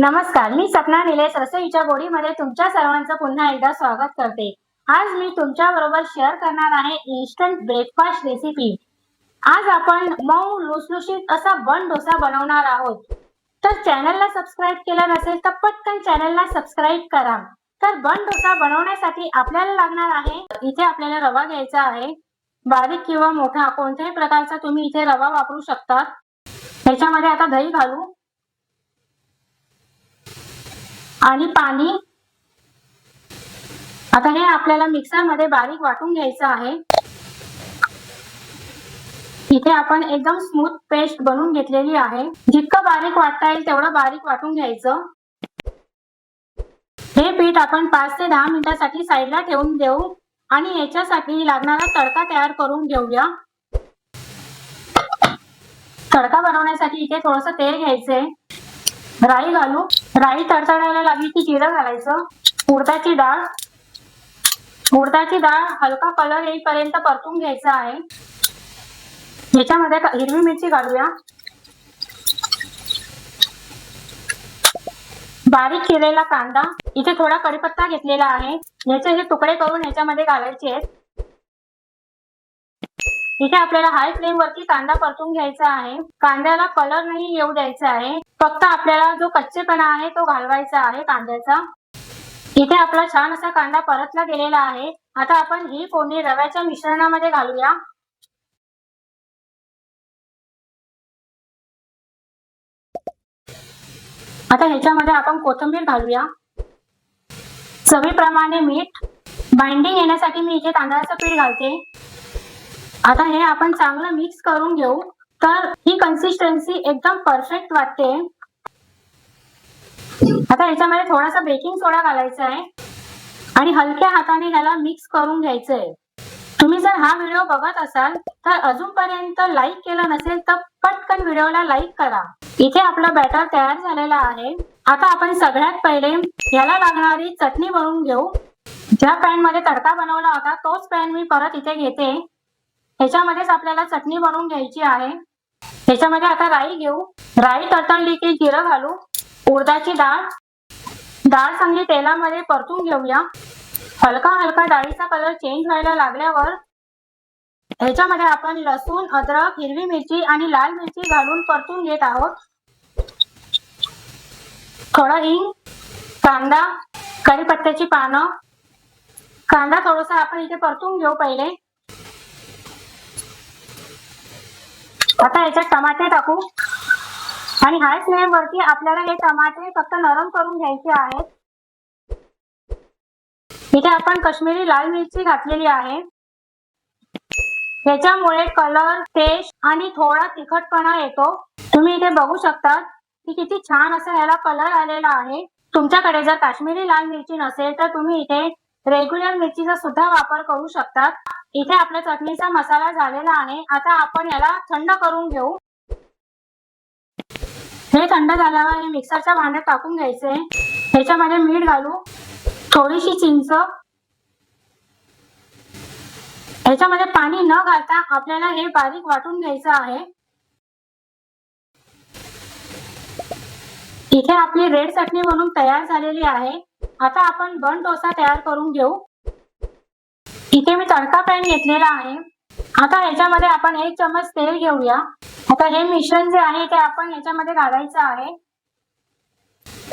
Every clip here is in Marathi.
नमस्कार मी सपना निलेश रसोईच्या गोडीमध्ये तुमच्या सर्वांचं पुन्हा एकदा स्वागत करते. आज मी तुमच्या बरोबर शेअर करणार आहे इन्स्टंट ब्रेकफास्ट रेसिपी आज आपण मऊ लुसलुशीत असा बन डोसा बनवणार आहोत. तर चॅनलला सबस्क्राईब केलं नसेल तर पटकन चॅनलला सबस्क्राईब करा. तर बन डोसा बनवण्यासाठी आपल्याला लागणार आहे इथे आपल्याला रवा घ्यायचा आहे. बारीक किंवा मोठा कोणत्याही प्रकारचा तुम्ही इथे रवा वापरू शकता त्याच्यामध्ये आता दही घालू. आणि पाणी. आता हे आपल्याला मिक्सरमध्ये बारीक वाटून घ्यायचं आहे. इथे आपण एकदम स्मूथ पेस्ट बनवून घेतलेली आहे. जितकं बारीक वाटता येईल तेवढं बारीक वाटून घ्यायचं. हे पीठ आपण पाच ते दहा मिनिटासाठी साईडला ठेवून देऊ. आणि याच्यासाठी लागणारा तडका तयार करून घेऊया. तडका बनवण्यासाठी इथे थोडस तेल घ्यायचंय. राई घालू. राई तडतडायला लागली की जिरं घालायचं. उडदाची डाळ. उडदाची डाळ हलका कलर येईपर्यंत परतून घ्यायचा आहे. याच्यामध्ये हिरवी मिरची घालूया. बारीक केलेला कांदा. इथे थोडा कढीपत्ता घेतलेला आहे. याचे हे तुकडे करून याच्यामध्ये घालायचे आहेत. इथे आपल्याला हाय फ्लेम वरती कांदा परतून घ्यायचा आहे. कांद्याला कलर नाही येऊ द्यायचा आहे. फक्त आपल्याला जो कच्चेपणा आहे तो घालवायचा आहे कांद्याचा. इथे आपला छान असा कांदा परतला गेलेला आहे. आता आपण ही कोंडी रव्याच्या मिश्रणामध्ये घालूया. आता ह्याच्यामध्ये आपण कोथिंबीर घालूया. चवीप्रमाणे मीठ. बाइंडिंग येण्यासाठी मी इथे तांदळाचं पीठ घालते. आता हे आपण चांगलं मिक्स करून घेऊ. तर ही कन्सिस्टन्सी एकदम परफेक्ट वाटते. आता याच्यामध्ये थोडासा बेकिंग सोडा घालायचा आहे. आणि हलक्या हाताने ह्याला मिक्स करून घ्यायचं आहे तुम्ही जर हा व्हिडिओ बघत असाल तर अजूनपर्यंत लाईक केलं नसेल तर पटकन व्हिडिओला लाईक करा. इथे आपला बॅटर तयार झालेला आहे. आता आपण सगळ्यात पहिले याला लागणारी चटणी बनवून घेऊ. ज्या पॅनमध्ये तडका बनवला होता तोच पॅन मी परत इथे घेते. ह्याच्यामध्येच आपल्याला चटणी बनवून घ्यायची आहे. ह्याच्यामध्ये आता राई घेऊ. राई तडतडली की जिरं घालू. उडदाची डाळ. डाळ चांगली तेलामध्ये परतून घेऊया. हलका हलका डाळीचा कलर चेंज व्हायला लागल्यावर ह्याच्यामध्ये आपण लसूण अद्रक हिरवी मिरची आणि लाल मिरची घालून परतून घेत आहोत. थोडं हिंग कांदा कढीपत्त्याची पानं. कांदा थोडासा आपण इथे परतून घेऊ पहिले. आता याच्यात टमाटे टाकू. आणि हाय फ्लेम वरती आपल्याला हे टमाटे फक्त नरम करून घ्यायचे आहेत. इथे आपण काश्मीरी लाल मिरची घातलेली आहे. याच्यामुळे कलर टेस्ट आणि थोडा तिखटपणा येतो. तुम्ही इथे बघू शकता की किती छान असा ह्याला कलर आलेला आहे. तुमच्याकडे जर काश्मीरी लाल मिरची नसेल तर तुम्ही इथे रेग्युलर मिरचीचा सुद्धा वापर करू शकतात. इथे आपल्या चटणीचा मसाला झालेला आहे. आता आपण याला थंड करून घेऊ. हे थंड झाल्यावर हे मिक्सरच्या भांड्यात टाकून घ्यायचे. ह्याच्यामध्ये मीठ घालू. थोडीशी चिंच. ह्याच्यामध्ये पाणी न घालता आपल्याला हे बारीक वाटून घ्यायचं आहे. इथे आपली रेड चटणी म्हणून तयार झालेली आहे. आता आपण बन डोसा तयार करून घेऊ. इथे मी तडका पॅन घेतलेला आहे. आता ह्याच्यामध्ये आपण एक चमच तेल घेऊया. आता हे मिश्रण जे आहे ते आपण याच्यामध्ये घालायचं आहे.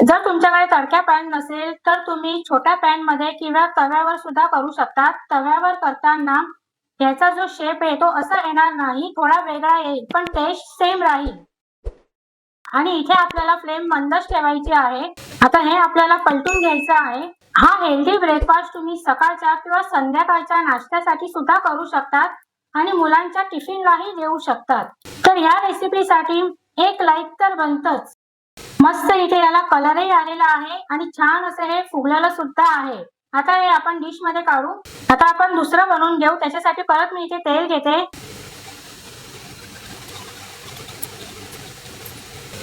जर तुमच्याकडे तडक्या पॅन नसेल तर तुम्ही छोट्या पॅनमध्ये किंवा तव्यावर सुद्धा करू शकता. तव्यावर करताना याचा जो शेप आहे तो असा येणार नाही. थोडा वेगळा येईल पण टेस्ट सेम राहील. आणि इथे आपल्याला फ्लेम मंदच ठेवायची आहे. आता हे आपल्याला पलटून घ्यायचं आहे. हा हेल्दी ब्रेकफास्ट तुम्ही सकाळच्या किंवा संध्याकाळच्या नाश्त्यासाठी सुद्धा करू शकतात आणि मुलांच्या टिफिनलाही देऊ शकतात. तर या रेसिपीसाठी एक लाईक तर बनतच. मस्त इथे याला कलरही आलेला आहे आणि छान असं हे फुगलेलं सुद्धा आहे. आता हे आपण डिशमध्ये काढू. आता आपण दुसरं बनवून घेऊ. त्याच्यासाठी परत मी इथे तेल घेते.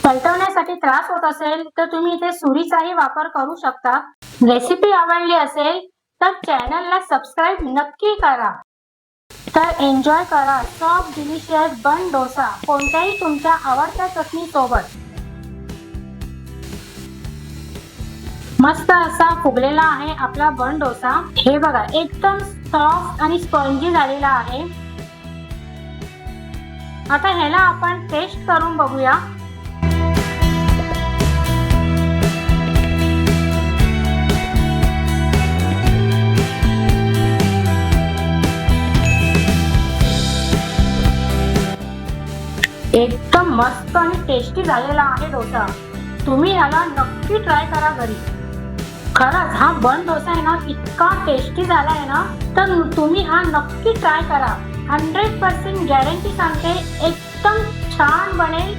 पलटवण्यासाठी त्रास होत असेल तर तुम्ही इथे सुरीचाही वापर करू शकता. रेसिपी आवडली असेल तर चॅनलला सबस्क्राईब नक्की करा. तर एन्जॉय करा. सॉफ्ट डिलिशियस बन डोसा कोणत्याही तुमच्या आवडत्या चटणी सोबत. मस्त असा फुगलेला आहे आपला बन डोसा. हे बघा एकदम सॉफ्ट आणि स्पंजी झालेला आहे. आता ह्याला आपण टेस्ट करून बघूया. मस्त आणि टेस्टी झालेला आहे डोसा. तुम्ही ह्याला नक्की ट्राय करा घरी. खरंच हा बन डोसा आहे ना इतका टेस्टी झाला आहे ना तर तुम्ही हा नक्की ट्राय करा. हंड्रेड पर्सेंट गॅरंटी सांगते एकदम छान बनेल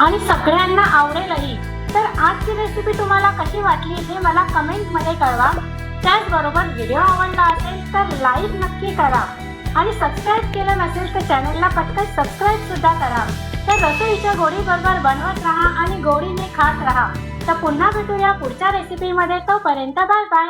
आणि सगळ्यांना आवडेलही. तर आजची रेसिपी तुम्हाला कशी वाटली हे मला कमेंटमध्ये कळवा. त्याचबरोबर व्हिडिओ आवडला असेल तर लाईक नक्की करा. आणि सबस्क्राईब केलं नसेल तर चॅनलला पटकन सबस्क्राईब सुद्धा करा. तर रसोईच्या गोडी बरोबर बनवत राहा आणि गोडीने खात राहा. तर पुन्हा भेटूया पुढच्या रेसिपीमध्ये तोपर्यंत बाय बाय